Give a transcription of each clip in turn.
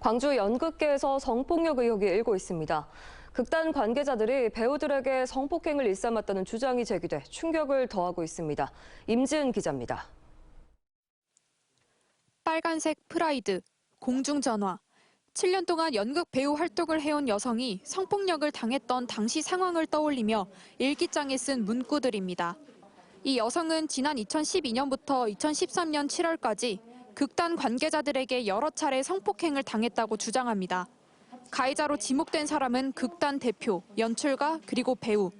광주 연극계에서 성폭력 의혹이 일고 있습니다. 극단 관계자들이 배우들에게 성폭행을 일삼았다는 주장이 제기돼 충격을 더하고 있습니다. 임지은 기자입니다. 빨간색 프라이드, 공중전화. 7년 동안 연극 배우 활동을 해온 여성이 성폭력을 당했던 당시 상황을 떠올리며 일기장에 쓴 문구들입니다. 이 여성은 지난 2012년부터 2013년 7월까지 극단 관계자들에게 여러 차례 성폭행을 당했다고 주장합니다. 가해자로 지목된 사람은 극단 대표, 연출가, 그리고 배우.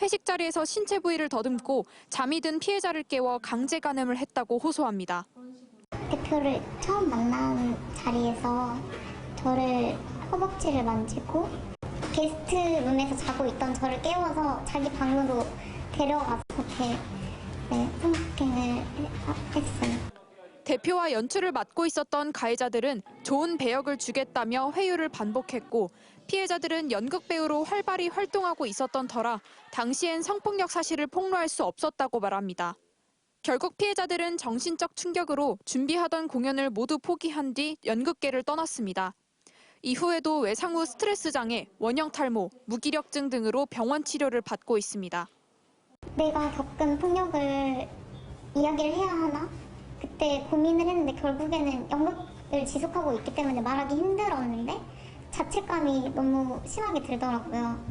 회식 자리에서 신체 부위를 더듬고 잠이 든 피해자를 깨워 강제 간음을 했다고 호소합니다. 대표를 처음 만난 자리에서 저를 허벅지를 만지고 게스트 룸에서 자고 있던 저를 깨워서 자기 방으로 데려가서 그렇게 네, 성폭행을 했어요. 대표와 연출을 맡고 있었던 가해자들은 좋은 배역을 주겠다며 회유를 반복했고 피해자들은 연극 배우로 활발히 활동하고 있었던 터라 당시엔 성폭력 사실을 폭로할 수 없었다고 말합니다. 결국 피해자들은 정신적 충격으로 준비하던 공연을 모두 포기한 뒤 연극계를 떠났습니다. 이후에도 외상 후 스트레스 장애, 원형 탈모, 무기력증 등으로 병원 치료를 받고 있습니다. 내가 겪은 폭력을 이야기를 해야 하나? 그때 고민을 했는데 결국에는 연극을 지속하고 있기 때문에 말하기 힘들었는데 자책감이 너무 심하게 들더라고요.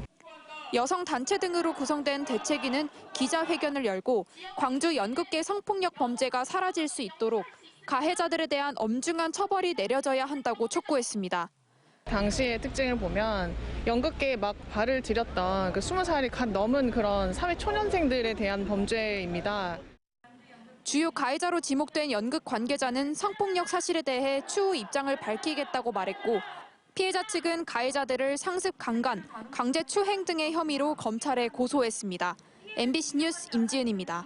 여성 단체 등으로 구성된 대책위는 기자회견을 열고 광주 연극계 성폭력 범죄가 사라질 수 있도록 가해자들에 대한 엄중한 처벌이 내려져야 한다고 촉구했습니다. 당시의 특징을 보면 연극계에 막 발을 들였던 그 20살이 갓 넘은 그런 사회 초년생들에 대한 범죄입니다. 주요 가해자로 지목된 연극 관계자는 성폭력 사실에 대해 추후 입장을 밝히겠다고 말했고 피해자 측은 가해자들을 상습 강간, 강제 추행 등의 혐의로 검찰에 고소했습니다. MBC 뉴스 임지은입니다.